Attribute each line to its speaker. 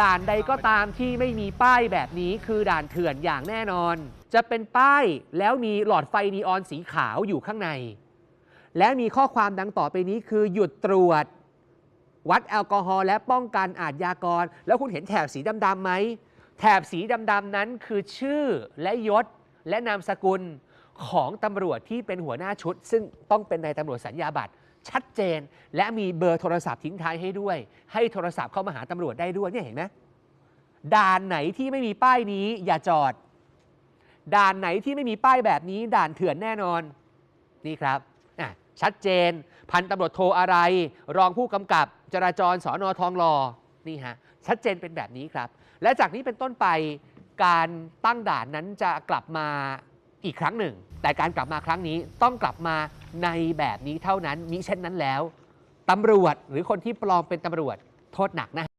Speaker 1: ด่านใดก็ตามที่ไม่มีป้ายแบบนี้คือด่านเถื่อนอย่างแน่นอน จะเป็นป้ายแล้วมีหลอดไฟนีออนสีขาวอยู่ข้างใน และมีข้อความดังต่อไปนี้คือหยุดตรวจ วัดแอลกอฮอล์และป้องกันอาชญากร แล้วคุณเห็นแถบสีดำๆไหมแถบสีดำๆนั้นคือชื่อและยศและนามสกุลของตำรวจที่เป็นหัวหน้าชุด ซึ่งต้องเป็นนายตำรวจสัญญาบัตร ชัดเจน และมีเบอร์โทรศัพท์ทิ้งท้ายให้ด้วย ให้โทรศัพท์เข้ามาหาตำรวจได้ด้วยเนี่ยเห็นไหมด่านไหนที่ไม่มีป้ายนี้อย่าจอด ด่านไหนที่ไม่มีป้ายแบบนี้ ด่านเถื่อนแน่นอนนี่ครับอะชัดเจน พันตำรวจโทอะไร รองผู้กำกับ จราจรสอนอทองหล่อนี่ฮะชัดเจนเป็นแบบนี้ครับ และจากนี้เป็นต้นไปการตั้งด่านนั้นจะกลับมา อีกครั้งหนึ่ง แต่การกลับมาครั้งนี้ต้องกลับมาในแบบนี้เท่านั้นมิเช่นนั้นแล้วตำรวจหรือคนที่ปลอมเป็นตำรวจโทษหนักนะ